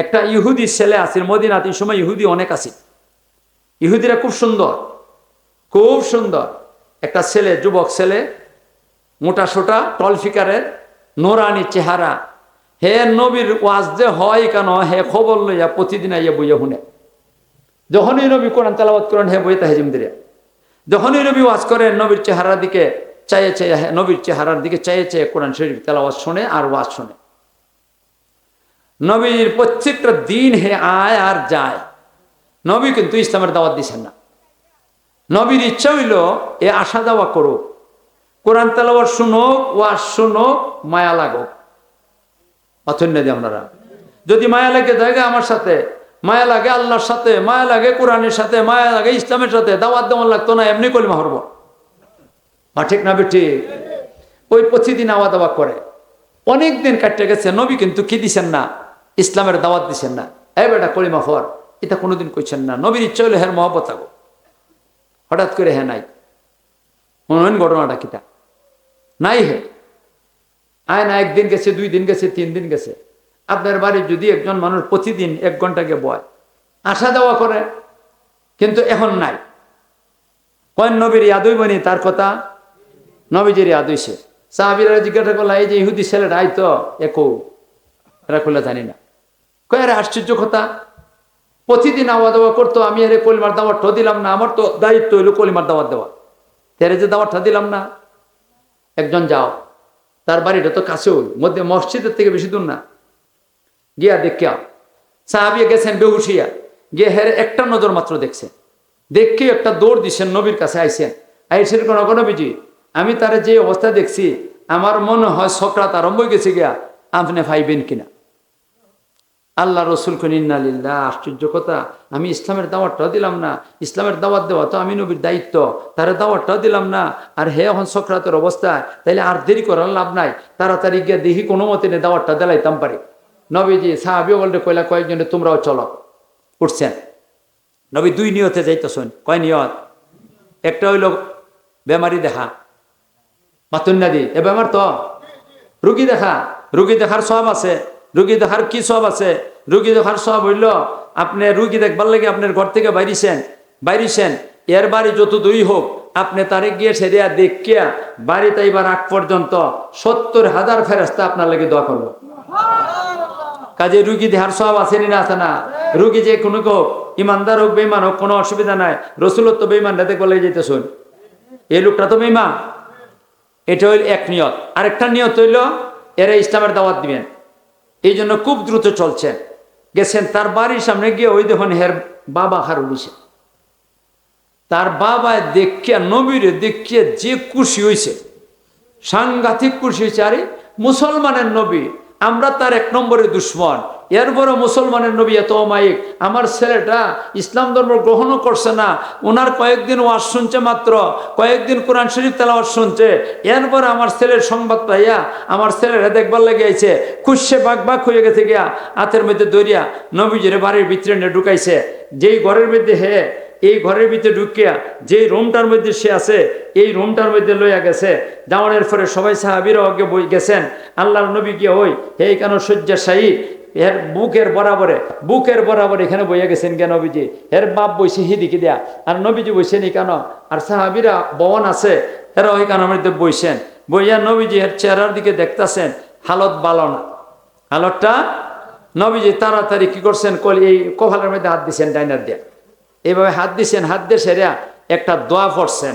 একটা ইহুদি ছেলে আছে মদিনাত এই সময় ইহুদি অনেক আছে। ইহুদিরা খুব সুন্দর খুব সুন্দর। একটা ছেলে, যুবক ছেলে, মোটা সোটা, টল ফিকারের, নোরানি চেহারা। হে নবীর ওয়াজ যে হয় কেন? হে খবর লইয়া প্রতিদিন আইয়া বইয়া শুনে। যখনই নবী কোরআন তেলাবাদ করেন, হে বইতে হেজিম দিলে। যখনই নবী ওয়াজ করেন, নবীর চেহারার দিকে চাইয়ে চাইয়ে নবীর চেহারার দিকে চাইয়ে চাইয়ে কোরআন শরীফ তেলাওয়াজ শোনে আর ওয়াজ শোনে। নবীর প্রত্যেকটা দিন হে আয় আর যায়। নবী কিন্তু ইসলামের দাওয়াত দিছেন না। নবীর ইচ্ছা হইল, এ আশা দাওয়া করুক। কোরআন তেলাওয়াত শুনুক, ওয়াজ শুনুক, মায়া লাগুক। অথন্য দিয়ে আপনারা যদি মায়া লাগে থাকে আমার সাথে। মায়া লাগে আল্লাহর সাথে, মায়া লাগে কোরআনের সাথে, মায়া লাগে ইসলামের সাথে, দাওয়াত দেওয়ান লাগতো না, এমনি কলিমা হরব। মা ঠিক না বেটি ওই প্রতিদিন আওয়া দাওয়া করে। অনেক দিন কাটতে গেছে, নবী কিন্তু কি দিছেন না? ইসলামের দাওয়াত দিছেন না। এ বেটা কলিমা হর এটা কোনোদিন কইছেন না। নবীর ইচ্ছা হইলে হের মহব্বত আগো হঠাৎ করে হ্যাঁ নাই। মনে হয় ঘটনাটা কিটা? নাই হে। আয় না, একদিন গেছে, দুই দিন গেছে, তিন দিন গেছে। আপনার বাড়ি যদি একজন মানুষ প্রতিদিন এক ঘন্টাকে বয়, আসা দেওয়া করে, কিন্তু এখন নাই। কয়েন নবীর ইয়াদুই বনি, তার কথা নবীজির ইয়াদ হইছে সাহাবিরা জিজ্ঞাসা করলা, এই যে ইহুদি ছেলেটা আই তো একো এরা খুলে জানি না। কয়, আরে, আশ্চর্য কথা। প্রতিদিন আওয়া দাওয়া করতো, আমি আরে কলিমার দাওয়াতটা দিলাম না, আমার তো দায়িত্ব হইল কলিমার দাওয়াত দেওয়া। তেরে যে দাওয়াতটা দিলাম না, একজন যাও, তার বাড়িটা তো কাছেও মধ্যে মসজিদের থেকে বেশি দূর না। গিয়া দেখিয়া সাহাবিয়া গেছেন বেহুশিয়া, গিয়ে হের একটা নজর মাত্র দেখছে। দেখে একটা দৌড় দিছেন, নবীর কাছে আইসেন আইসেন কোন নবীজি? আমি তার যে অবস্থা দেখছি, আমার মনে হয় সক্রাত আরম্ভ গেছে গিয়া, আপনি ভাইবেন কিনা? আল্লাহ রসুল কনিন্নালিল্লাহ আশ্চর্য কথা। আমি ইসলামের দাওয়াতটাও দিলাম না। ইসলামের দাওয়াত দেওয়া তো আমি নবীর দায়িত্ব। তার দাওয়াতটাও দিলাম না। আর হে এখন সক্রাতের অবস্থা তাইলে আর দেরি করার লাভ নাই। তাড়াতাড়ি গিয়ে দেখি কোনো মতে নিয়ে দাওয়াতটা দিলাইতাম পারি। নবীজি সাহাবিও বলতে কইলা, কয়েকজনে তোমরাও চলো। উঠছেন। নবী দুই নিয়তে যাইতেছেন। কয় নিয়ত? একটা হইল বেমারি দেখা। মাতুন্নাদি। এ বেমার তো? রুগী দেখা। রুগী দেখার সব আছে। রুগী দেখার কি সব আছে? রুগী দেখার সব হইল আপনি রুগী দেখবার লাগে আপনার ঘর থেকে বাইরিছেন বাইরিছেন এর বাড়ি যত দুই হোক আপনি তারে গিয়ে সেরিয়া দেখিয়া বাড়িতে এবার আগ পর্যন্ত সত্তর হাজার ফেরস্তা আপনার লাগে দোয়া করব কাজে রুগী দেহার সব আছে না আছে না? রুগী যে কোনো হোক ইমানদার হোক বেইমান হোক কোনো অসুবিধা নাই। রসুলত তো বেইমান দেখবার লাগে যেতে শুন এই লোকটা তো বেইমান এটা হইল এক নিয়ত। আরেকটা নিয়ত হইল এরা ইসলামের দাওয়াত দিবেন। এই জন্য খুব দ্রুত চলছেন গেছেন, তার বাড়ির সামনে গিয়ে ওই দেখুন হের বাবা হার উঠেছে তার বাবা দেখিয়া, নবীরে দেখিয়া যে খুশি হয়েছে সাংঘাতিক খুশি হয়েছে আরে, মুসলমানের নবী, আমরা তার এক নম্বরে দুশ্মন। এর বড় মুসলমানের নবী এত অমায়িক। আমার ছেলেটা ইসলাম ধর্ম গ্রহণও করছে না। ওনার কয়েকদিন ওয়াজ শুনছে মাত্র। কয়েকদিন কোরআন শরীফ তেলাওয়াজ শুনছে। এরপরে আমার ছেলের সংবাদ পাইয়া আমার ছেলেরা দেখবার লেগে আইছে, খুশে বাঘ বাঘ হয়ে গেছে গিয়া, হাতের মধ্যে দরিয়া নবীজির বাড়ির ভিতরে ঢুকাইছে। যেই ঘরের মধ্যে হে, এই ঘরের ভিতরে ঢুকিয়া যেই রুমটার মধ্যে সে আছে, এই রুমটার মধ্যে লইয়া গেছে। যাওয়ানোর পরে সবাই সাহাবিরও আগে বই গেছেন, আল্লাহর নবী গিয়ে ওই হে কেন শয্যাশায়ী? এর বুকের বরাবরে, বুকের বরাবর এখানে বইয়া গেছেন কেন নবীজি। এর বাপ বইছে হিদিকে দেয়া, আর নবীজি বইছেন কেন? আর সাহাবিরা বন আছে, এরা ওই মধ্যে বইছেন। বইয়া নবীজি এর চেহারার দিকে দেখতেছেন, হালত ভালো না হালতটা? নবীজি তাড়াতাড়ি কি করছেন? কল এই কপালের মধ্যে হাত দিছেন ডাইনার দিয়ে। এইভাবে হাত দিছেন, হাত দিয়ে সেরা একটা দোয়া পড়ছেন।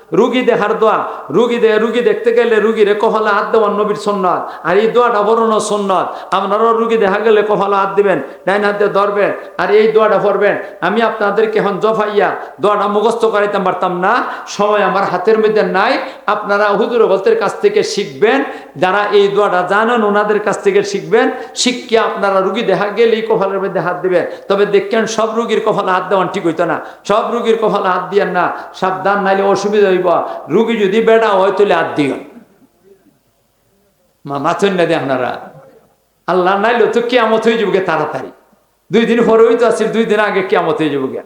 রুগী দেখার দোয়া রুগী দে রুগী দেখতে গেলে রুগীরে কপালে হাত দেওয়ার নবীর সন্ন্যত, আর এই দোয়াটা বড়নো সন্ন্যত। আপনারাও রুগী দেখা গেলে কপালে হাত দিবেন, ডাইন হাত দিয়ে ধরবেন, আর এই দোয়াটা পড়বেন। আমি আপনাদেরকে এখন জফাইয়া দোয়াটা মুখস্থ করাইতে পারতাম না, সময় আমার হাতের মধ্যে নাই। আপনারা হুজুর বলতের কাছ থেকে শিখবেন, যারা এই দোয়াটা জানেন ওনাদের কাছ থেকে শিখবেন শিখকে আপনারা রুগী দেখা এই কপালের মধ্যে হাত দিবেন। তবে দেখেন সব রুগীর কপালে হাত দেওয়ান ঠিক হইতো না, সব রুগীর কপালে হাত দিয়েন না, সাবধান, নাইলে অসুবিধা হইব রুগী যদি বেড়া হয়, তাহলে হাত দিও। মা মাথুন না দিয়ে আপনারা। আল্লাহ নাইলে তো কেমত হয়ে যাব তাড়াতাড়ি। দুই দিন পরে হইতো আসছিল দুই দিন আগে কেমত হয়ে যাব গে।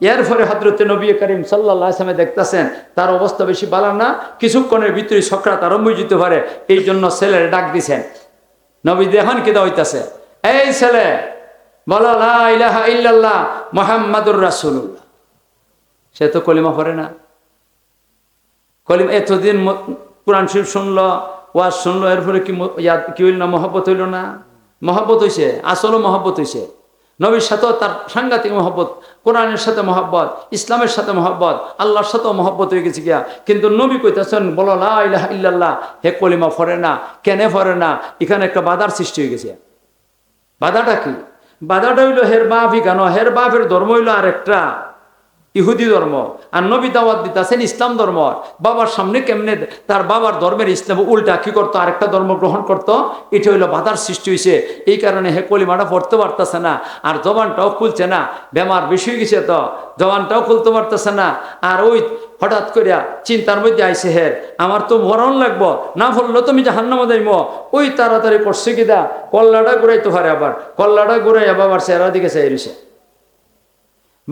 এর ফলে হজরত নবী করিম সাল্লাহ আসলামে দেখতেছেন, তার অবস্থা বেশি ভালো না, কিছুক্ষণের ভিতরে সক্রাত আরম্ভ যেতে পারে, এই জন্য ছেলের ডাক দিছেন। নবী দেখুন কেদা হইতাছে, এই ছেলে, বলো ইলাহা ইল্লাল্লাহ মোহাম্মদুর রাসূলুল্লাহ। সে তো কলিমা পড়ে না। কলিমা, এতদিন কোরআন শরীফ শুনলো, ওয়াজ শুনলো, এরপরে কি ইয়াদ, কি হইল না, মহব্বত হইল না? মহব্বত হইছে, আসলও মহব্বত হইছে। নবীর সাথেও তার সাংঘাতিক মহব্বত, কোরআনের সাথে মহব্বত, ইসলামের সাথে মহব্বত, আল্লাহর সাথেও মহব্বত হয়ে গেছে গিয়া। কিন্তু নবী কইতেছেন, বলো ইল্লাল্লাহ, হে কলিমা ফরে না, কেনে ফরে না? এখানে একটা বাধার সৃষ্টি হয়ে গেছে। বাধাটা কি? বাধাটা হইল হের বাপই কেন হের বাপের ধর্ম হইল আরেকটা। ইহুদি ধর্ম। আর নবী দাওয়াত দিতেছেন ইসলাম ধর্ম। বাবার সামনে কেমনে তার বাবার ধর্মের ইসলাম উল্টা কি করতো? আরেকটা ধর্ম গ্রহণ করতো। এটা হইল বাধার সৃষ্টি হয়েছে এই কারণে হে কলিমাটা পড়তে পারতেছে না। আর জবানটাও খুলছে না। বেমার বেশি গেছে তো। জবানটাও খুলতে পারতেছে না। আর ওই হঠাৎ করিয়া চিন্তার মধ্যে আইসে হের, আমার তো মরণ লাগবো, না বলল তুমি যে জাহান্নামে যাইম। ওই তাড়াতাড়ি করছে কি দা? কল্লাটা ঘুরাইতে পারে আবার। কল্লাটা ঘুরাই বাবার চেহারা দিকে চাই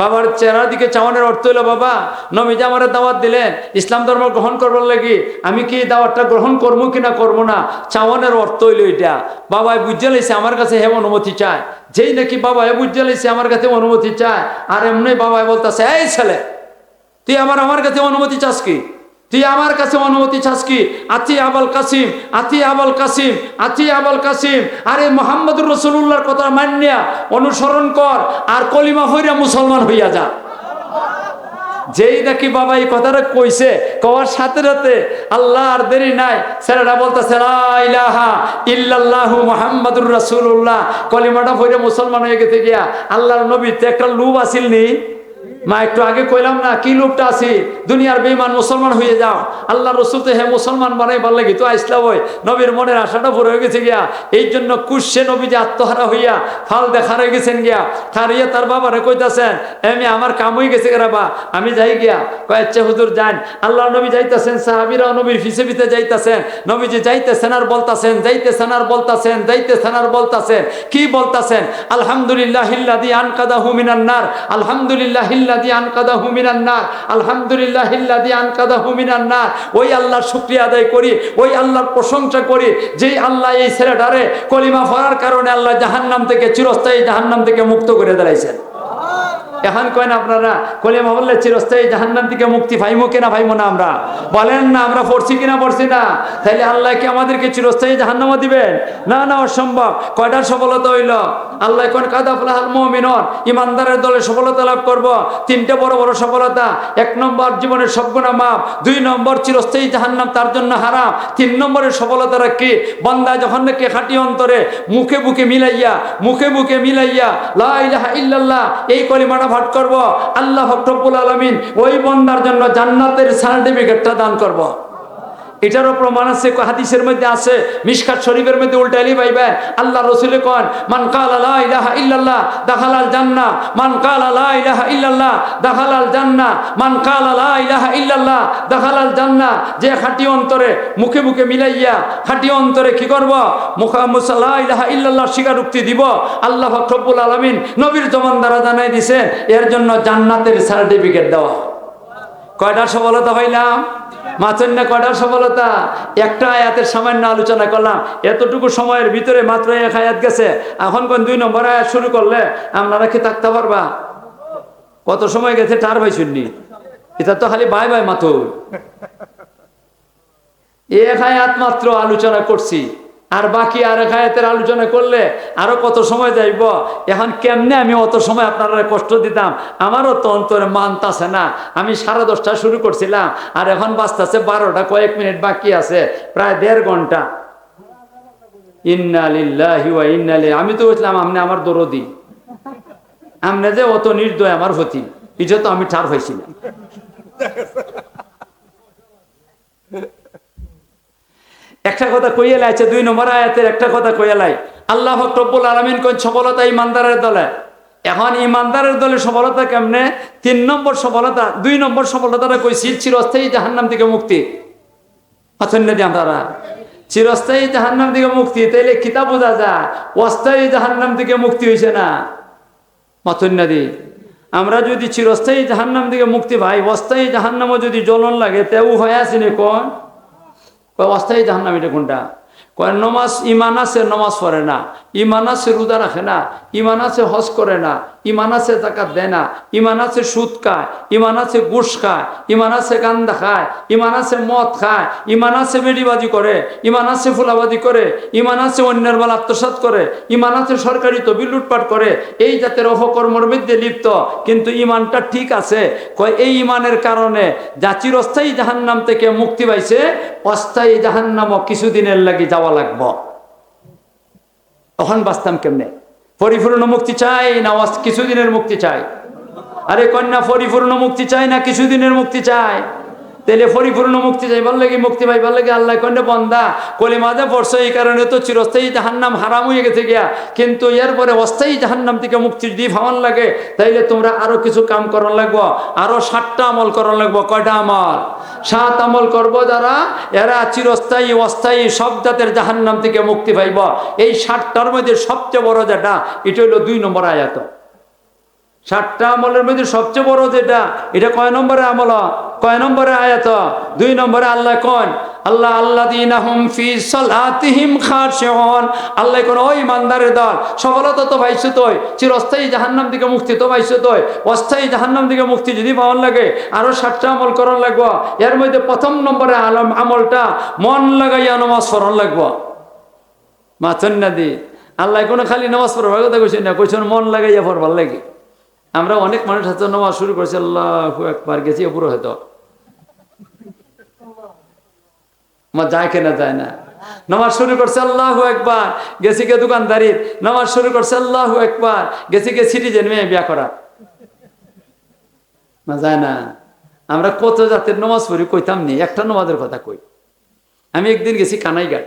বাবার চেহারা দিকে চাওয়ানোর অর্থ হইল বাবা নবী আমার দাওয়াত দিলেন, ইসলাম ধর্ম গ্রহণ করবার লাগি, আমি কি দাওয়াতটা গ্রহণ করব কি না করব না? চাওয়ানোর অর্থ হইল এটা বাবাই বুঝে লাইছে আমার কাছে হে অনুমতি চায়, যেই নাকি বাবা এ বুঝে লাইছে আমার কাছে অনুমতি চায়, আর এমনি বাবাই বলতেছে, এই ছেলে, তুই আমার আমার কাছে অনুমতি চাস কি? তুই আমার কাছে অনুমতি চাস কি? আতি আবল কাসিম, আতি আবল কাসিম, আতি আবল কাসিম। আরে মোহাম্মদুর রসুল্লাহর কথা মান্যা অনুসরণ কর, আর কলিমা হইয়া মুসলমান হইয়া যা। যেই নাকি বাবা এই কথাটা কইছে, কওয়ার সাথে সাথে আল্লাহ আর দেরি নাই। ছেলেটা বলতেছে ইল্লাল্লাহু মুহাম্মাদুর রাসূলুল্লাহ। কলিমাটা পড়ে মুসলমান হয়ে গেছে গিয়া। আল্লাহর নবীতে একটা লুব আসিল নি। মা, একটু আগে কইলাম না, কি লোকটা আছি? দুনিয়ার বেইমান মুসলমান হয়ে যাও। আল্লাহ রসুল তো হে মুসলমান বানাই ভালো লাগি তো আইসলা ওই নবীর মনের আশাটা পুরো হয়ে গেছে গিয়া। এই জন্য কুশে নবী যে আত্মহারা হইয়া ফাল দেখা হয়ে গেছেন গিয়া। হারিয়ে তার বাবারে কইতাছেন এমনি আমার কাম হয়ে গেছে গেরাবা আমি যাই গিয়া। কয়েছে হুজুর, যান। আল্লাহ নবী যাইতাছেন সাহাবিরা নবীর ফিসে ফিসে যাইতাছেন। নবীজি যাইতেছেন আর বলতাছেন, যাইতেছেন আর বলতাছেন, যাইতেছেন আর বলতাছেন। কি বলতাছেন? আলহামদুলিল্লাহ হিল্লাদি আনকাদাহু মিনান নার। আলহামদুলিল্লাহ হিল্লাদি আনকাদাহু মিনান নার, আলহামদুলিল্লাহ হিল্লাদি আনকাদাহু মিনান নার। ওই আল্লাহর শুক্রিয়া আদায় করি, ওই আল্লাহর প্রশংসা করি, যেই আল্লাহ এই ছেলেটারে কলিমা ফরার কারণে আল্লাহ জাহান্নাম থেকে চিরস্থায়ী জাহান্নাম থেকে মুক্ত করে দাঁড়াইছেন। এখন কয়েন আপনারা কলিমা বললে চিরস্থায়ী জাহান্নাম থেকে মুক্তি পাইমো কিনা পাইমো না আমরা? বলেন না, আমরা পড়ছি কিনা পড়ছি না। তাইলে আল্লাহ কি আমাদেরকে চিরস্থায়ী জাহান্নামা দিবেন? না না, অসম্ভব। কয়টার সফলতা হইল? আল্লাহ কোন কাদা ফলাহাল মমিনর ইমানদারের দলে সফলতা লাভ করব। তিনটে বড় বড় সফলতা। এক নম্বর জীবনের সবগুণা মাপ। দুই নম্বর চিরস্থায়ী জাহান্নাম তার জন্য হারাম। তিন নম্বরের সফলতাটা কি? বন্দা যখন নাকি খাটি অন্তরে মুখে বুকে মিলাইয়া, মুখে বুকে মিলাইয়া, লা ইলাহা ইল্লাল্লাহ, এই কলিমাটা পাঠ করব আল্লাহ ফকরবুল আলমিন ওই বন্দার জন্য জান্নাতের সার্টিফিকেটটা দান করব। এটারও প্রমাণ আছে হাদিসের মধ্যে আছে মিসকাত শরীফের মধ্যে উল্টাইলি পাইবেন। আল্লাহ রসুল কন, মান কাল আলা ইলাহা ইল্লাল্লাহ, দাখালাল জান্নাহ। মান কাল আলা ইলাহা ইল্লাল্লাহ, দাখালাল জান্নাহ। মান কাল আলা ইলাহা ইল্লাল্লাহ, দাখালাল জান্নাহ। যে খাটি অন্তরে মুখে মুখে মিলাইয়া, খাটি অন্তরে কি করব? মুখা মুসাল্লা ইলাহা ইল্লাল্লাহ, স্বীকারোক্তি দিব। আল্লাহ ফকরবুল আলমিন নবীর জমান দ্বারা জানাই দিছে এর জন্য জান্নাতের সার্টিফিকেট দেওয়া। কয়টা সফলতা পাইলাম? মাত্র কটার সফলতা। একটা আয়াতের সামান্য আলোচনা করলাম। এতটুকু সময়ের ভিতরে মাত্র এক আয়াত গেছে। এখন কোন দুই নম্বর আয়াত শুরু করলে আপনারা কি থাকতে পারবা? কত সময় গেছে টার ভাই শুননি? এটা তো খালি বাই বাই মাথুর। এক আয়াত মাত্র আলোচনা করছি। আর বাকি আর এক আয়াতের আলোচনা করলে আরও কত সময় যাইব? এখন কেমনে আমি অত সময় আপনারা কষ্ট দিতাম? আমারও তো অন্তরে মানতাছে না। আমি সাড়ে দশটা শুরু করছিলাম, আর এখন বাঁচতেছে বারোটা, কয়েক মিনিট বাকি আছে, প্রায় দেড় ঘণ্টা। ইন্নালিল্লাহি ইন্নালি আমি তো বলছিলাম আপনি আমার দরদি। আপনি যে অত নির্দয় আমার হতি এটা তো আমি ঠার হয়েছি না একটা কথা কইয়া লাইছে দুই নম্বর আয়াতের একটা কথা কইয়া লাই। আল্লাহ ফকরবুল আলমিন কোন সফলতা ইমানদারের দলে? এখন ইমানদারের দলে সফলতা কেমনে? তিন নম্বর সফলতা, দুই নম্বর সফলতাটা কইছি চিরস্থায়ী জাহান্নাম থেকে মুক্তি। দিয়ে আমরা চিরস্থায়ী জাহান্নাম থেকে মুক্তি, তাইলে কিতাব বোঝা যায়? অস্থায়ী জাহান্নাম থেকে মুক্তি হয়েছে না? মথন্যাদি আমরা যদি চিরস্থায়ী জাহান্নাম থেকে মুক্তি পাই, অস্থায়ী জাহান্নামও যদি জ্বলন লাগে, তেও হয়ে আসেনি কোন? কয়, অস্থায়ী জাহান্নাম এটা কোনটা? কয়, নমাজ ইমান আছে, নমাজ পড়ে না। ইমান আছে, রোজা রাখে না। ইমান আছে, হজ করে না। ইমান আছে জাকাত দেয় না। ইমান আছে সুদ খায়, ইমান আছে ঘুষ খায়, ইমান আছে গান্দা খায়, ইমান আছে মদ খায়, ইমান আছে বেডিবাজি করে, ইমান আছে ফুলাবাজি করে, ইমান আছে অন্যের বেলা আত্মসাত করে, ইমান আছে সরকারি তবিল লুটপাট করে, এই জাতের অপকর্মর মধ্যে লিপ্ত। কিন্তু ইমানটা ঠিক আছে। কয়, এই ইমানের কারণে যা চিরস্থায়ী জাহান্নাম থেকে মুক্তি পাইছে, অস্থায়ী জাহান্নামও কিছুদিনের লাগি যাওয়া লাগবো। তখন বাঁচতাম কেমনে? পরিপূর্ণ মুক্তি চাই না কিছুদিনের মুক্তি চাই। আরে কন্যা, পরিপূর্ণ মুক্তি চাই না কিছুদিনের মুক্তি চাই। তাহলে পরিপূর্ণ মুক্তি চাই বললে কি মুক্তি পাই বললে কি আল্লাহ কন্যা বন্দা মাঝে পড়ছে এই কারণে তো চিরস্থায়ী জাহান্নাম হারাম হয়ে গেছে গিয়া। কিন্তু এরপরে অস্থায়ী জাহান্নাম থেকে মুক্তি দিয়ে ভাবান লাগে। তাইলে তোমরা আরও কিছু কাম করার লাগবো, আরও সাতটা আমল করার লাগবো। কয়টা আমল? সাত আমল করব যারা, এরা চিরস্থায়ী, অস্থায়ী সব জাতের জাহান্নাম থেকে মুক্তি পাইব। এই সাতটার মধ্যে সবচেয়ে বড় যেটা, এটা হলো দুই নম্বর আয়াত। সাতটা আমলের মধ্যে সবচেয়ে বড় যেটা, এটা কয় নম্বরে আমল? কয় নম্বরে আয়াত? দুই নম্বরে আল্লাহ কন? আল্লাহ আল্লাহ দিনাহুম ফি সালাতিহিম খাশিউন। আল্লাহ কোন ওই ইমানদারের দল, সফলতা তো পাইছো তুই, চিরস্থায়ী জাহান্নাম থেকে মুক্তি তো পাইছো তুই। অস্থায়ী জাহান্নাম থেকে মুক্তি যদি পাওয়ার লাগে, আরও সাতটা আমল করার লাগবো। এর মধ্যে প্রথম নম্বরে আলম আমলটা, মন লাগাইয়া নমাজ পড়ন লাগবো। মাথন দি আল্লাহ কোনো খালি নামাজ পড়বার কথা কইছেন না, কইছেন মন লাগাইয়া পড়বার লাগে। আমরা অনেক মানুষ হাতে নামাজ শুরু করেছি, আল্লাহ একবার গেছি পুরো হয়তো। আমার যায় কেনা যায় না। নামাজ শুরু করছে, আল্লাহ একবার গেছি কে দোকানদারির নামাজ শুরু করছে, আল্লাহ একবার গেছি কে সিটিজেন মেয়ে বিয়া করা। না যায় না। আমরা কত জাতের নামাজ পড়ি কইতাম নি, একটা নামাজের কথা কই। আমি একদিন গেছি কানাইঘাট।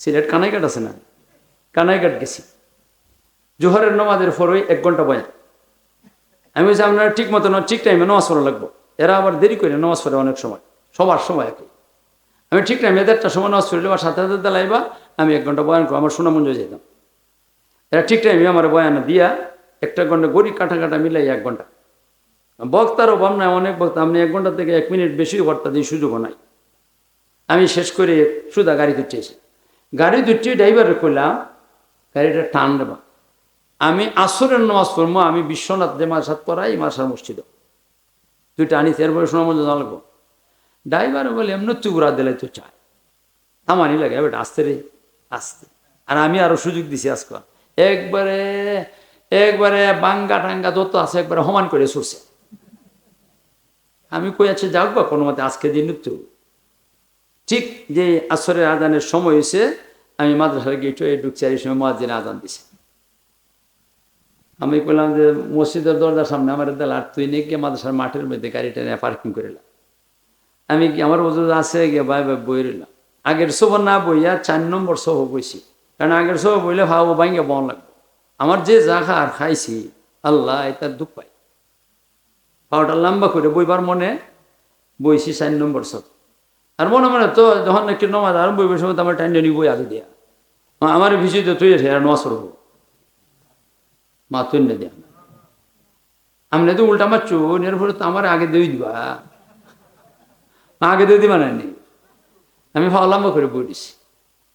সিলেট কানাইঘাট আছে না? কানাইঘাট গেছি। জোহরের নামাজের পরই এক ঘণ্টা বয়ান আমি বলছি, আপনারা ঠিক মতো ঠিক টাইমে নামাজ পড়া লাগবো। এরা আবার দেরি করে নামাজ পড়ে অনেক সময়, সবার সময় একই। আমি ঠিক টাইমে দেড়টার সময় নামাজ পড়লে বা সাথে সাথে লাইবা আমি এক ঘণ্টা বয়ান করব, আমার সুনামঞ্জ যেতাম। এরা ঠিক টাইমে আমার বয়ান দিয়া একটা ঘণ্টা গড়ি কাটা কাটা মিলাই এক ঘণ্টা। বক্তার অভাব নাই অনেক বক্তা আপনি এক ঘণ্টা থেকে এক মিনিট বেশি বক্তা দিয়ে সুযোগও নাই। আমি শেষ করে সুদা গাড়ি দুটিয়েছি গাড়ি দুটি ড্রাইভারে করলাম গাড়িটা টান দেবা। আমি আসরের নামাজ পড়ব, আমি বিশ্বনাথ যে মাসাদ পড়াই মাসার মসজিদ দুইটা আনিস, এরপরে শোনা মধ্যে জানব ড্রাইভার বলে, এমনি চুবরা দিলে তো চায় আমারই লাগে বেটা, আসতে রে, আসতে। আর আমি আরও সুযোগ দিছি আজকে। একবারে একবারে বাঙ্গা টাঙ্গা যত আছে একবারে সমান করে সরছে আমি কই আছে যাক বা কোনো মতে আজকে দিন তো ঠিক যে আসরের আজানের সময় হয়েছে আমি মাদ্রাসার গেটে ঢুকছি, আর এই সময় মহাজিন আজান দিছে। আমি বললাম যে, মসজিদের দরজার সামনে আমার দেল আর তুই নিয়ে গিয়ে মাদ্রাসার মাঠের মধ্যে গাড়িটা নিয়ে পার্কিং করিলাম আমি কি, আমার ওজুর আছে গিয়ে বাই বাই বই রইলাম আগের সব না বইয়া চার নম্বর সহ বইছি। কারণ আগের সহ বইলে ভাবো বাইঙ্গে বন লাগবে। আমার যে জায়গা আর খাইছি, আল্লাহ এটা দুঃখ পাই পাওয়াটা লম্বা করে বইবার মনে বইছি চার নম্বর সব আর মনে মনে তো যখন একটু নমাজ আর বইবার সময় তো আমার টাইম নিয়ে বই আগে দিয়া। আমার ভিজিতে তুই আছে আর নমাজ পড়ব। মা তুই না দিয়া। আমনে তো উল্টা মারছো, এর ফলে তো আমার আগে দই দিবা। আগে দই দিবা নাই আমি ফাওলাম্বা করে বই দিছি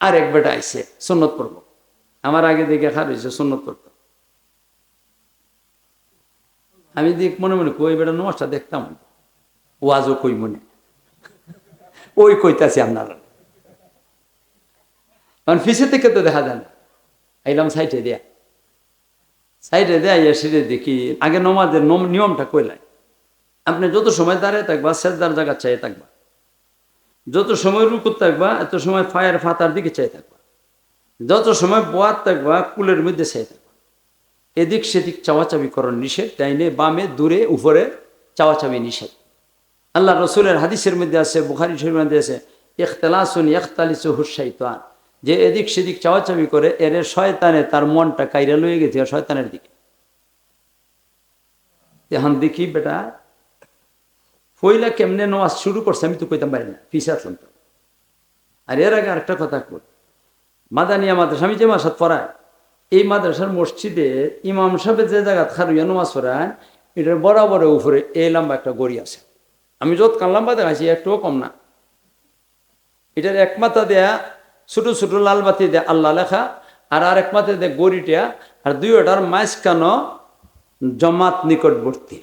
আর এক বেটা আইসে সুন্নত পড়ব। আমার আগে দেখে খার হয়েছে সুন্নত পড়ত। আমি দেখ, মনে মনে কই বেটা নমাজটা দেখতাম ওয়াজও কই মনে। ওই কইতাছি আপনারা কারণ ফিসে থেকে তো দেখা যায় না। আইলাম সাইটে দিয়া। সাইডে দেয় সেটা দেখি, আগে নমাজের নিয়মটা কইলাই আপনি যত সময় দাঁড়িয়ে থাকবা, সেজদার জায়গা চাই থাকবা। যত সময় রুকুত থাকবা, এত সময় ফায়ার ফাতার দিকে চাই থাকবা। যত সময় বোয়ার থাকবা, কুলের মধ্যে চাই থাকবা। এদিক সেদিক চাওয়াচাবি করার নিষেধ, ডাইনে বামে দূরে উপরে চাওয়াচাবি নিষেধ। আল্লাহ রসুলের হাদিসের মধ্যে আছে বুখারি শরীফের মধ্যে আছে, ইখতলাসুন ইখতালিসু হুসাইতান যে এদিক সেদিক চাওয়াচাবি করে, এর শয়তানে তার মনটা কাইরা লয়ে গেছে শয়তানের দিকে। এখন দেখি বেটা, ফইলা কেমনে নামাজ শুরু করছে আমি তো কইতাম পারি না পিছিয়ে আসলাম তো। আর এর আগে আরেকটা কথা কই মাদানিয়া মাদ্রাসা আমি যে মাসাত পড়ায়, এই মাদ্রাসার মসজিদে ইমাম সাহেব যে জায়গা খারুইয়া নমাজ পড়ায় এটার বরাবর উপরে এই লম্বা একটা গড়ি আছে। আমি যত কান লম্বা দেখাচ্ছি একটুও কম না। এটার এক মাথা দেয়া ছোট ছোট লাল বাতি দেয়া আল্লাহ লেখা, আর আর এক মাথা দেয়া গড়িটা আর দুইটার মাঝখানো জমাত নিকটবর্তী।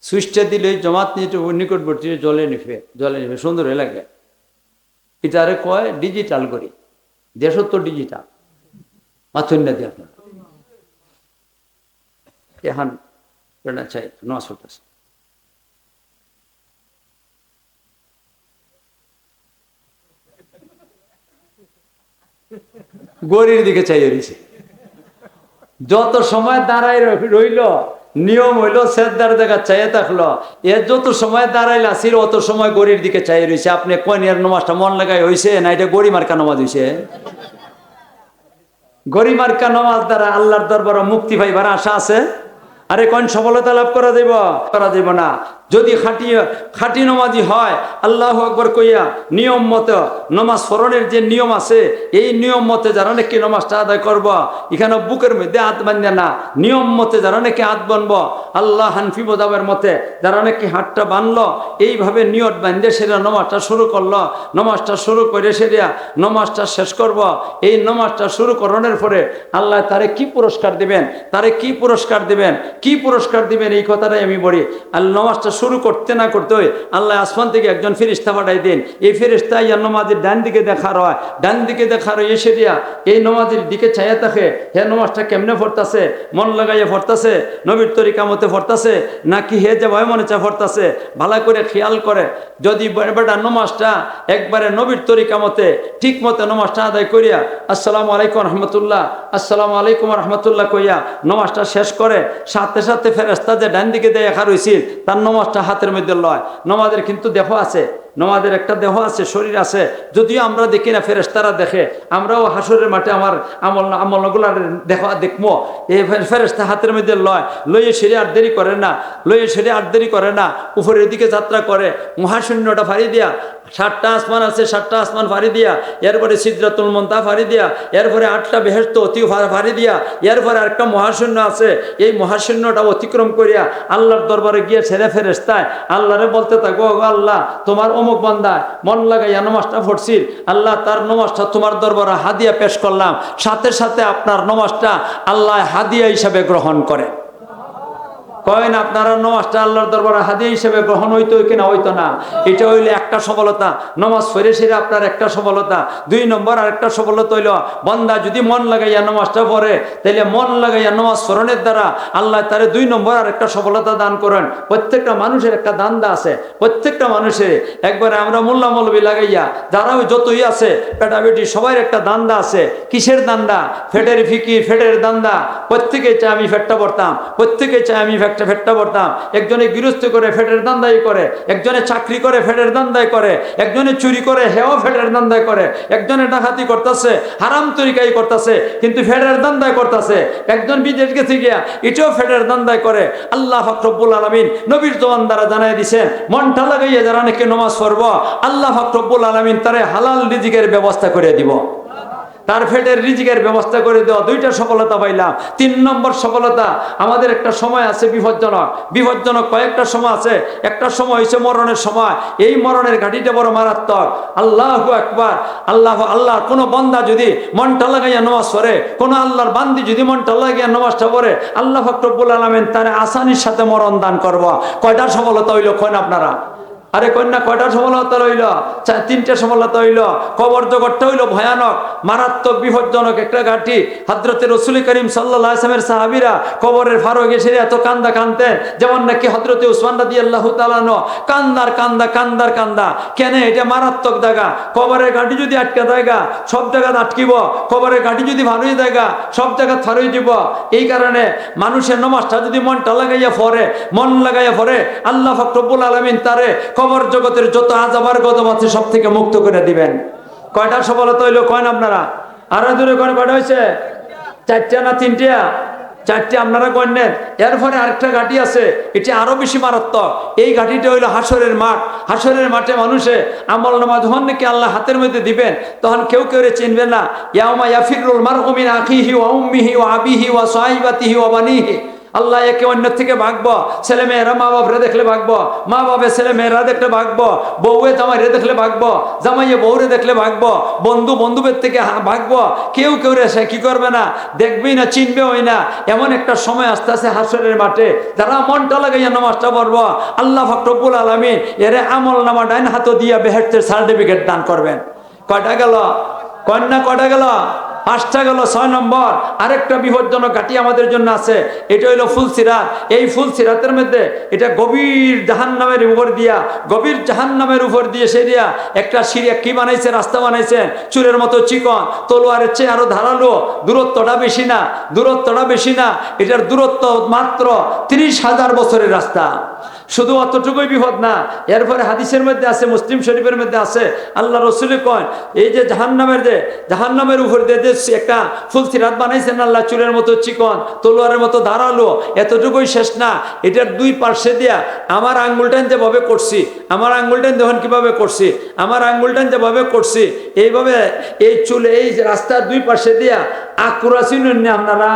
সুইচটা দিলে জমাত নিকট- নিকটবর্তী জলে নিফে জলে নিফে সুন্দর লাগে। এটারে কয়? ডিজিটাল করি। দেশত তো ডিজিটাল মাথুন দিয়ে আপনার। এখন চাই নমাজ গড়ির দিকে চাই রয়েছে যত সময় দাঁড়াই রইল, নিয়ম হইল সেদ্দার দেখা চাইয়ে থাকল। এ যত সময় দাঁড়াইল আসির অত সময় গড়ির দিকে চাই রয়েছে আপনি কনিয়ার নমাজটা মন লাগাই হয়েছে না এটা গড়ি মার্কা নমাজ হয়েছে গড়ি মার্কা নমাজ দ্বারা আল্লাহর দরবার মুক্তি পাইবার আশা আছে? আরে কোন সফলতা লাভ করা দেব করা দেব না। যদি খাটি খাটি নমাজি হয়, আল্লাহ আকবর কইয়া নিয়ম মতো নমাজ স্মরণের যে নিয়ম আছে, এই নিয়ম মতে যারা নাকি নমাজটা আদায় করব, এখানে বুকের মধ্যে হাত বান্ধে না, নিয়ম মতে যারা নাকি হাত বানব, আল্লাহ হানফি মোদাবের মতে যারা নাকি হাতটা বানলো, এইভাবে নিয়ত বান্ধে সেটা নমাজটা শুরু করল, নমাজটা শুরু করে সেটা নমাজটা শেষ করব, এই নমাজটা শুরু করণের পরে আল্লাহ তারে কি পুরস্কার দিবেন, তারে কি পুরস্কার দিবেন, কি পুরস্কার দিবেন, এই কথাটাই আমি বলি আল্লাহ নমাজটা শুরু করতে না করতে হয়। আল্লাহ আসমান থেকে একজন ফেরিস্তা পাঠাই দিন। এই ফেরিস্তা ইয়া নমাজের ডান দিকে দেখার হয়। ডান দিকে দেখার হয়, এসে দিয়া এই নমাজের দিকে ছায়া থাকে, হে নমাজটা কেমনে ফরতাছে মন লাগাইয়া ফরতাছে নবীর তরিকা মতে ফরতাছে নাকি হে যে ভয় মনে চা ফরতাছে ভালো করে খেয়াল করে। যদি বেটা নমাজটা একবারে নবীর তরিকা মতে, ঠিক মতে নমাজটা আদায় করিয়া, আসসালামু আলাইকুম রহমতুল্লাহ, আসসালামু আলাইকুম রহমতুল্লাহ কইয়া নমাজটা শেষ করে, সাথে সাথে ফেরেস্তা যে ডান দিকে দেয় একা রয়েছিল তার নমাজটা হাতের মধ্যে লয়। নমাজের কিন্তু দেখো আছে নমাজের একটা দেহ আছে, শরীর আছে। যদিও আমরা দেখি না ফেরেস্তারা দেখে। আমরাও হাসরের মাঠে আমার আমল আমলগুলার দেখা দেখব এই ফেরেস্তা হাতের মধ্যে লয়। লইয়ে সেরে আর দেরি করে না। লইয়ে সেরে আর দেরি করে না। উপরের দিকে যাত্রা করে। মহাশূন্যটা ফাড়ি দিয়া। সাতটা আসমান আছে, সাতটা আসমান ফাড়ি দিয়া। এরপরে সিদ্ধাতুল মন্তা ফাড়ি দিয়া। এরপরে আটটা বেহেস্ত অতি ফাড়ি দিয়া। এরপরে আরেকটা মহাশূন্য আছে। এই মহাশূন্যটা অতিক্রম করিয়া আল্লাহর দরবারে গিয়ে ছেড়ে ফেরেস্তায় আল্লাহরে বলতে থাকো "ওগো আল্লাহ, তোমার অমুক বান্দা, মন লাগাইয়া নমাজটা পড়ছি আল্লাহ তার নমাজটা তোমার দরবারে হাদিয়া পেশ করলাম। সাথে সাথে আপনার নমাজটা আল্লাহ হাদিয়া হিসাবে গ্রহণ করে কয়েন আপনারা নমাজটা আল্লাহর দরবারে হাদিয়া হিসেবে গ্রহণ হইতো কিনা হইতো না। এটা হইলে একটা সফলতা। নমাজ ফেরে সেরে আপনার একটা সফলতা। দুই নম্বর আর একটা সফলতা হইল, বন্দা যদি মন লাগাইয়া নমাজটা পড়ে তাহলে মন লাগাইয়া নমাজ স্মরণের দ্বারা আল্লাহ তারে দুই নম্বর আর একটা সফলতা দান করেন। প্রত্যেকটা মানুষের একটা দান্দা আছে। প্রত্যেকটা মানুষের একবারে আমরা মোল্লা মৌলবি লাগাইয়া যারা ওই যতই আছে পেটাবেটি সবাই একটা দান্দা আছে। কিসের দান্দা? ফেটের ফিকি, ফেটের দান্দা। প্রত্যেকে চাই আমি ফেটটা পড়তাম। প্রত্যেকে চাই আমি ফেটটা ফেটটা পড়তাম একজনে গৃহস্থ করে ফেটের দান্দাই করে, একজনে চাকরি করে ফেটের দান্দাই করে, একজনে চুরি করে হেও ফেটের দান্দাই করে, একজনে ডাকাতি করতেছে, হারাম তরিকাই করতেছে, কিন্তু ফেটের দান্দাই করতেছে। একজন বিদেশ গেছে গিয়া, এটাও ফেটের দান্দাই করে। আল্লাহ ফকরবুল আলমিন নবীর জোয়ান দ্বারা জানাই দিছেন, মনটা লাগাইয়া যারা নাকি নমাজ পড়ব, আল্লাহ ফকরবুল আলমিন তারে হালাল রিজিকের ব্যবস্থা করে দিব। তার ফেটের রিজিকের ব্যবস্থা করে দেওয়া দুইটা সফলতা পাইলাম। তিন নম্বর সফলতা, আমাদের একটা সময় আছে বিপজ্জনক। বিপজ্জনক কয়েকটা সময় আছে। একটা সময় হয়েছে মরণের সময়। এই মরণের ঘাটিটা বড় মারাত্মক। আল্লাহ একবার আল্লাহ আল্লাহ, কোনো বন্দা যদি মনটা লাগাইয়া নমাজ পড়ে, কোনো আল্লাহর বান্দি যদি মনটা লাগাইয়া নমাজটা পড়ে, আল্লাহ ফকরবুল আলমেন তার আসানির সাথে মরণ দান করব। কয়টা সফলতা হইল কইন আপনারা? আরে কন্যা, কয়টা সফলতা রইল? তিনটে সফলতা হইল। কবর জগৎটা হইল ভয়ানক, মারাত্মক বিপজ্জনক একটা ঘাটি। হাজরতে রসুল করিম সাল্লাহ আসলামের সাহাবিরা কবরের ফারুক এসে এত কান্দা কানতেন যেমন নাকি হজরতে উসমান রাদি আল্লাহ তালানো কান্দার কান্দা কান্দার কান্দা। কেন? এটা মারাত্মক জায়গা। কবরের ঘাটি যদি আটকা জায়গা সব জায়গা আটকিব। কবরের ঘাটি যদি ভালোই জায়গা সব জায়গা ফারুই দিব। এই কারণে মানুষের নমাজটা যদি মনটা লাগাইয়া ফরে মন লাগাইয়া ফরে আল্লাহ ফকরবুল আলমিন তারে কবর জগতের যত আজাবার গদম আছে সব থেকে মুক্ত করে দিবেন। কয়টা সফলতা হইল কয়েন আপনারা? আরও দূরে কয়ন কয়টা হয়েছে চারটা না তিনটা? চারটি আপনারা গণ্যের এরপরে আরেকটা ঘাটি আছে, এটি আরও বেশি মারাত্মক। এই ঘাটিটা হইল হাসরের মাঠ। হাসরের মাঠে মানুষে আমল নামা যখন নাকি আল্লাহ হাতের মধ্যে দিবেন, তখন কেউ কেউ চিনবে না। ইয়ামা ইয়াফিরুল মারহুমিন আখিহি ওয়া উম্মিহি ওয়া আবিহি ওয়া সাহিবাতিহি ওয়া বানিহি। আল্লাহ একে অন্য থেকে ভাগবো। ছেলে মেয়েরা মা বাপরে দেখলে ভাগবো। মা বাপে ছেলে মেয়েরা দেখলে ভাগবো। বউয়ে জামাইরে দেখলে ভাগবো। জামাইয়ে বউরে দেখলে ভাগবো। বন্ধু বন্ধুদের থেকে ভাগবো। কেউ কেউ রে সে কি করবে না? দেখবেই না, চিনবে ওই না। এমন একটা সময় আস্তে আস্তে হাসরের মাঠে যারা মনটা লাগাইয়া নামাজটা পড়ব, আল্লাহ ফকরবুল আলমিন এরে আমল নামা ডাইন হাত দিয়া বেহেটের সার্টিফিকেট দান করবেন। কয়টা গেল? কন্যা কটা গেল? পাঁচটা গেল ছয় নম্বর। আরেকটা বিপজ্জনক ঘাটি আমাদের জন্য আছে। এটা হইল ফুল সিরাত। এই ফুল সিরাতের মধ্যে এটা গভীর জাহান নামের উপর দিয়া, গভীর জাহান নামের উপর দিয়ে সে দিয়া একটা সিরিয়া কি বানাইছে, রাস্তা বানাইছে চুরের মতো চিকন, তলোয়ারের চেয়ে আরও ধারালো। দূরত্বটা বেশি না, দূরত্বটা বেশি না। এটার দূরত্ব মাত্র তিরিশ হাজার বছরের রাস্তা। শুধু অতটুকুই বিপদ না, এরপরে হাদিসের মধ্যে আছে, মুসলিম শরীফের মধ্যে আছে। আল্লাহ রসুল কয়, এই যে জাহান্নামের যে, জাহান্নামের উপর দিয়ে একটা ফুল সিরাত বানাইছেন আল্লাহ, চুলের মতো চিকন, তলোয়ারের মতো দাঁড়াল এতটুকুই শেষ না। এটার দুই পার্শ্বে দিয়া আমার আঙ্গুলটান যেভাবে করছি, আমার আঙ্গুলটান যখন কীভাবে করছি, আমার আঙ্গুলটান যেভাবে করছি, এইভাবে এই চুলে, এই যে রাস্তার দুই পাশে দিয়া আকুরাসি নেন আপনারা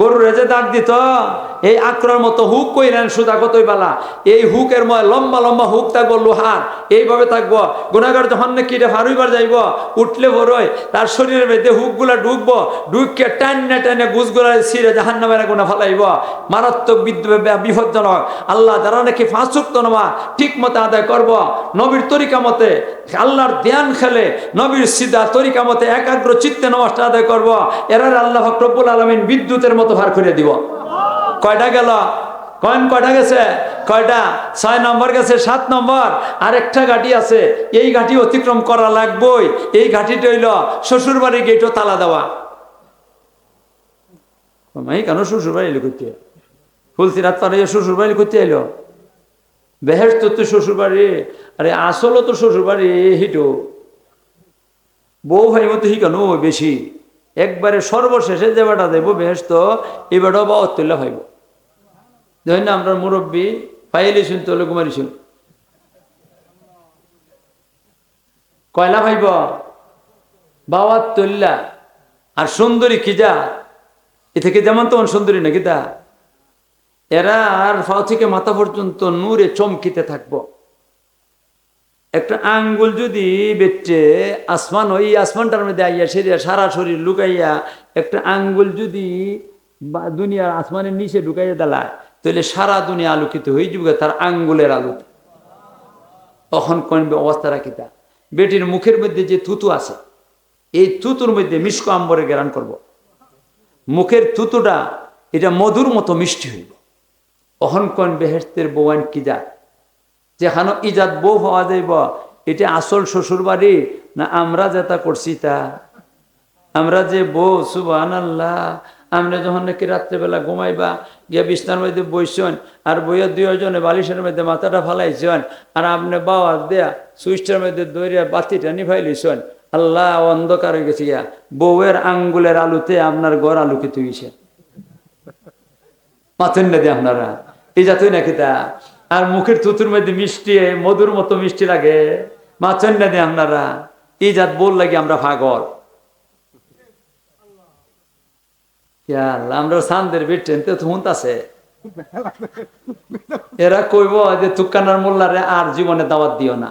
গরু রেজে দাগ দিত এই আক্রার মতো হুক কইলেন সুদা কতই বালা এই হুকের ময় লম্বা লম্বা হুক থাকব লোহার। এইভাবে থাকব। গুণাগার যখন নাকি ফারুইবার যাইব, উঠলে বড়ই তার শরীরের মধ্যে হুকগুলা ঢুকবো ঢুককে টান্নে টানে গুছগুলা ছিঁড়ে জাহান নামের গুণা ফেলাইব। মারাত্মক বিপজ্জনক। আল্লাহ যারা নাকি ফাঁসুক্ত নামা ঠিক মতো আদায় করব, নবীর তরিকা মতে আল্লাহর ধ্যান খেলে নবীর সিদা তরিকা মতে একাগ্র চিত্তে নামাজটা আদায় করব, এরার আল্লাহ ফকরবুল আলমিন বিদ্যুতের মতো ভার করে দিব। কয়টা গেল? কয়েন কয়টা গেছে? কয়টা? ছয় নম্বর গেছে, সাত নম্বর। আরেকটা ঘাটি আছে, এই ঘাটি অতিক্রম করা লাগবই। এই ঘাটিটা হইল শ্বশুর বাড়ির গেটও তালা দেওয়া। মাই, কেন শ্বশুর বাড়ি এলো করতে ফুলসি রাত পারে শ্বশুর বাড়ি করতে এলো? বেহেস তো তো শ্বশুর বাড়ি আরে আসলও তো শ্বশুর হিটো। বউ ভাই মতো শিখানো বেশি। একবারে সর্বশেষে যে বেটা দেবো বেহেস তো এই বেটাও বা অতুল্য ভাইব। দেখুন না আমরা মুরব্বী পাইলি শুন তোলে কুমারি শুন কয়লা ভাইব? বাবার তল্লা আর সুন্দরী কি যা? এ থেকে যেমন তোমার সুন্দরী নাকি তা? এরা আর পাও থেকে মাথা পর্যন্ত নূরে চমকিতে থাকব। একটা আঙ্গুল যদি বেটে আসমান, ওই আসমানটার মধ্যে আইয়া সেরিয়া সারা শরীর লুকাইয়া একটা আঙ্গুল যদি দুনিয়ার আসমানের নিচে ঢুকাইয়া দেলায় তাহলে সারা দুনিয়া আলোকিত হয়ে যাবে তার আঙ্গুলের আলোতে। তখন কোন অবস্থা রাখিতা বেটির মুখের মধ্যে যে থুতু আছে, এই থুতুর মধ্যে মিষ্ক আম্বরে গেরান করব। মুখের থুতুটা, এটা মধুর মতো মিষ্টি হইব। অহন কোন বেহেস্তের বৌয়ান কি যায় যেখানে ইজাত বউ হওয়া যাইব, এটা আসল শ্বশুর বাড়ি না আমরা যেটা করছি তা? আমরা যে বউ সুবান আল্লাহ আমরা যখন নাকি রাত্রেবেলা ঘুমাইবা, গিয়া বিছনার মধ্যে বইছেন আর বইয়া দুইজনে বালিশের মধ্যে মাথাটা ফালাইছেন আর আপনি বাবা দেয়া সুইচটার মধ্যে দৌড়িয়া বাতিটা নিভাই লইছেন আল্লাহ অন্ধকার হয়ে গেছে গিয়া। বউয়ের আঙ্গুলের আলুতে আপনার গড় আলুকিত হয়েছে মাথেন না দিয়ে আপনারা। এই জাতই নাকি তা? আর মুখের থুতুর মধ্যে মিষ্টি, মধুর মতো মিষ্টি লাগে। মাছেন না দিয়ে আপনারা। এই জাত বল লাগে আমরা পাগল ইয়া আল্লাহ, আছে। এরা কইব যে তুকানার মোল্লারে আর জীবনে দাওয়াত দিও না।